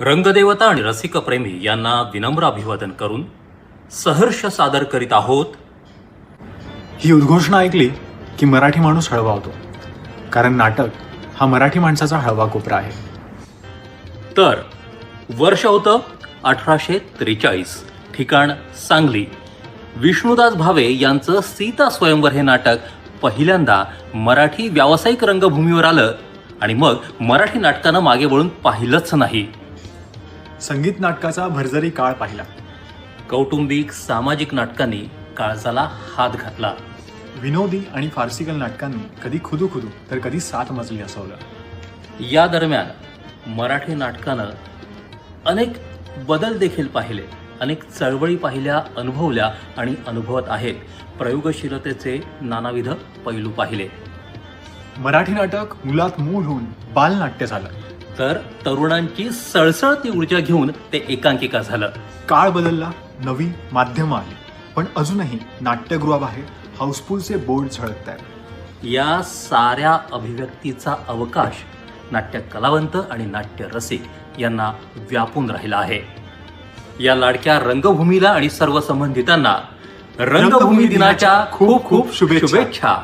रंगदेवता आणि रसिकप्रेमी यांना विनम्र अभिवादन करून सहर्ष सादर करीत आहोत. ही उद्घोषणा ऐकली की मराठी माणूस हळवा होतो. कारण नाटक हा मराठी माणसाचा हळवा कोपरा आहे. तर वर्ष होतं अठराशे त्रेचाळीस. ठिकाण सांगली. विष्णुदास भावे यांचं सीता स्वयंवर हे नाटक पहिल्यांदा मराठी व्यावसायिक रंगभूमीवर आलं आणि मग मराठी नाटकानं मागे वळून पाहिलंच नाही. संगीत नाटकाचा भरजरी काळ पाहिला. कौटुंबिक सामाजिक नाटकांनी काळजाला हात घातला. विनोदी आणि फारसिकल नाटकांनी कधी खुदू खुदू तर कधी सात मजली असवलं. या दरम्यान मराठी नाटकानं अनेक बदल देखील पाहिले अनेक चळवळी पाहिल्या अनुभवल्या आणि अनुभवत आहेत. प्रयोगशीलतेचे नानाविध पैलू पाहिले. मराठी नाटक मुलात मूळ होऊन बालनाट्य झालं. तर तरुणांची सळसळती ऊर्जा घेऊन ते एकांकिका झालं. काळ बदलला नवी माध्यमं आली. पण अजूनही नाट्यगृहाबाहेर हाऊसफुलचे बोर्ड झळकत आहेत या साऱ्या अभिव्यक्तीचा अवकाश नाट्य कलावंत आणि नाट्य रसिक यांना व्यापून राहिला आहे. या लाडक्या रंगभूमीला आणि सर्व संबंधितांना रंगभूमी दिनाच्या खूप खूप शुभेच्छा.